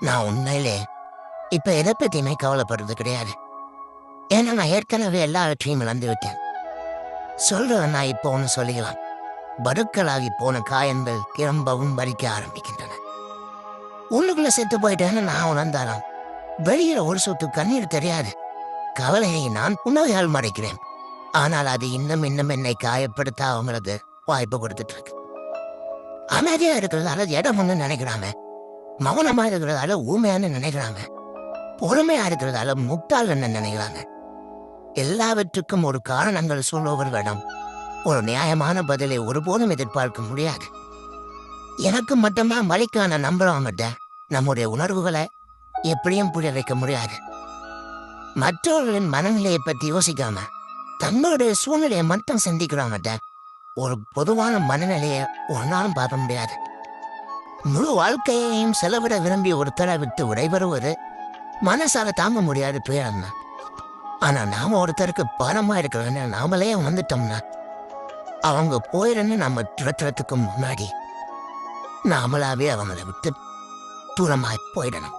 நான் உண்மையிலே இப்ப எதை பத்தியுமே கவலைப்படுறது கிடையாது. ஏன்னா நான் ஏற்கனவே எல்லாவற்றையும் இழந்து விட்டேன். சொல்றத நான் இப்போ ஒன்று சொல்லிக்கலாம். பருக்களாகி போன காயங்கள் திரும்பவும் வலிக்க ஆரம்பிக்கின்றன. உள்ளுக்குள்ள செத்து போயிட்டேன்னு நான் உணர்ந்தாலாம் வெளியில ஒரு சொட்டு கண்ணீர் தெரியாது. கவலையை நான் உணவையால் மறைக்கிறேன். ஆனால் அது இன்னும் இன்னும் என்னை காயப்படுத்த அவங்களுக்கு வாய்ப்பு கொடுத்துட்டு இருக்கு. அமைதியா இருக்கிறதால இடம் ஒன்று நினைக்கிறாமே மௌனமா இருக்கிறதால ஊமையான்னு நினைக்கிறாங்க. பொறுமையா இருக்கிறதால முட்டாள்னு நினைக்கிறாங்க. எல்லாவற்றுக்கும் ஒரு காரணங்கள் சொல்லுவர்களிடம் ஒரு நியாயமான பதிலை ஒருபோதும் எதிர்பார்க்க முடியாது. எனக்கு மட்டும்தான் வலிக்கான நம்புறவங்கிட்ட நம்முடைய உணர்வுகளை எப்படியும் புரிய வைக்க முடியாது. மற்றவர்களின் மனநிலையை பற்றி யோசிக்காம தங்களுடைய சூழ்நிலையை மட்டும் சிந்திக்கிறவங்கிட்ட ஒரு பொதுவான மனநிலையை ஒரு நாளும் பார்க்க முடியாது. முழு வாழ்க்கையையும் செலவிட விரும்பி ஒருத்தரை விட்டு உடைபெறுவது மனசால தாங்க முடியாது பேரண்ணா ஆனா நாம ஒருத்தருக்கு பணமா இருக்கிறவன நாமளே வந்துட்டோம்னா அவங்க போயிருந்து நம்ம துரத்துறதுக்கு முன்னாடி நாமளாவே அவங்கள விட்டு தூரமாய் போயிடணும்.